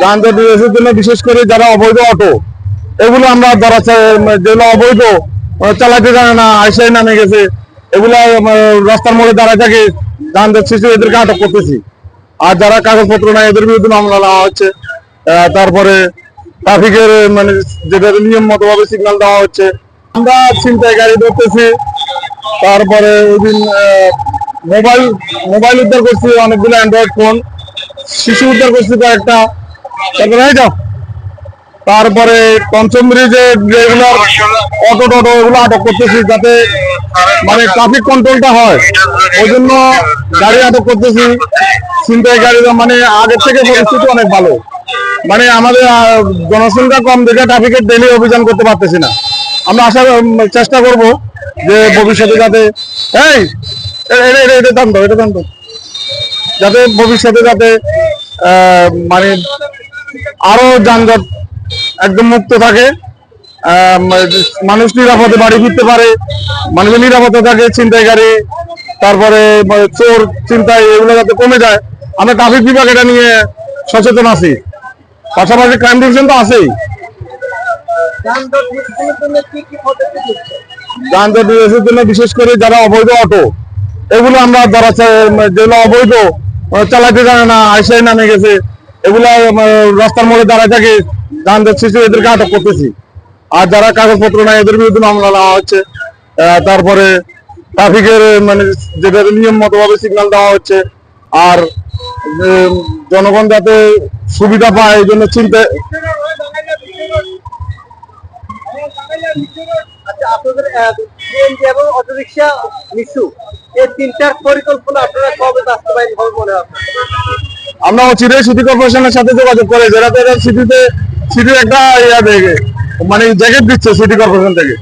যানজট নিরসনের জন্য বিশেষ করে যারা অবৈধ অটো, এগুলো আমরা চা- যেগুলো অবৈধ চালাতে জানে না আইসাই নামে গেছে, এগুলো রাস্তার মোড়ে দাঁড়ায় থাকে যানজট সৃষ্টি এদেরকে আটক করতেছি। আর যারা কাগজপত্র নাই, এদের বিরুদ্ধে মামলা নেওয়া হচ্ছে। তারপরে ট্রাফিকের মানে যেটা নিয়ম মতো ভাবে সিগন্যাল দেওয়া হচ্ছে। আমরা চিন্তায় গাড়ি ধরতেছি। তারপরে ওই মোবাইল মোবাইল উদ্ধার করছি, অনেকগুলো অ্যান্ড্রয়েড ফোন শিশু উদ্ধার করছি কয়েকটা। তারপরে পঞ্চম ব্রিজে রেগুলার অটো টোটো এগুলো আটক করতেছি যাতে মানে ট্রাফিক কন্ট্রোলটা হয়। ওই জন্য গাড়ি আটক করতেছি। চিন্তায় গাড়ি মানে আগের থেকে পরিস্থিতি অনেক ভালো। মানে আমাদের জনসংখ্যা কম দেখে ট্রাফিকের ডেলি অভিযান করতে পারতেছি না। আমরা আশা চেষ্টা করব যে ভবিষ্যতে যাতে, এই এটা এটা দাম দাও, এটা দাম দাও। যাতে ভবিষ্যতে যাতে মানে আরও যানজট একদম মুক্ত থাকে। মানুষ নিরাপদে বাড়ি ফিরতে পারে মানুষের নিরাপদে থাকে ছিনতাই গাড়ি, তারপরে চোর চিন্তাই এগুলো যাতে কমে যায়। আমরা ট্রাফিক বিভাগ এটা নিয়ে সচেতন আছি। পাশাপাশি ক্রাইম ডিভিশন তো আছেই। যানজট জন্য বিশেষ করে যারা অবৈধ অটো, এগুলো আমরা ধরা যেগুলো অবৈধ চালাতে জানে না আইসাই নামে গেছে। এগুলো রাস্তার মোড়ে দাঁড়ায় থাকে যানজট সৃষ্টি এদেরকে আটক করতেছি। আর যারা কাগজপত্র নাই, এদের বিরুদ্ধে মামলা নেওয়া হচ্ছে। তারপরে ট্রাফিকের মানে যেটা নিয়ম মতো ভাবে সিগন্যাল দেওয়া হচ্ছে। আর জনগণ যাতে সুবিধা পায়, এই জন্য চিন্তা আচ্ছা এই তিনটার পরিকল্পনা আপনারা কবে বাস্তবায়ন হবে মনে হয়? আমরা চিরে সিটি কর্পোরেশনের সাথে যোগাযোগ করে যেটা সিটিতে সিটির একটা ইয়া দেখে মানে জ্যাকেট দিচ্ছে সিটি কর্পোরেশন থেকে।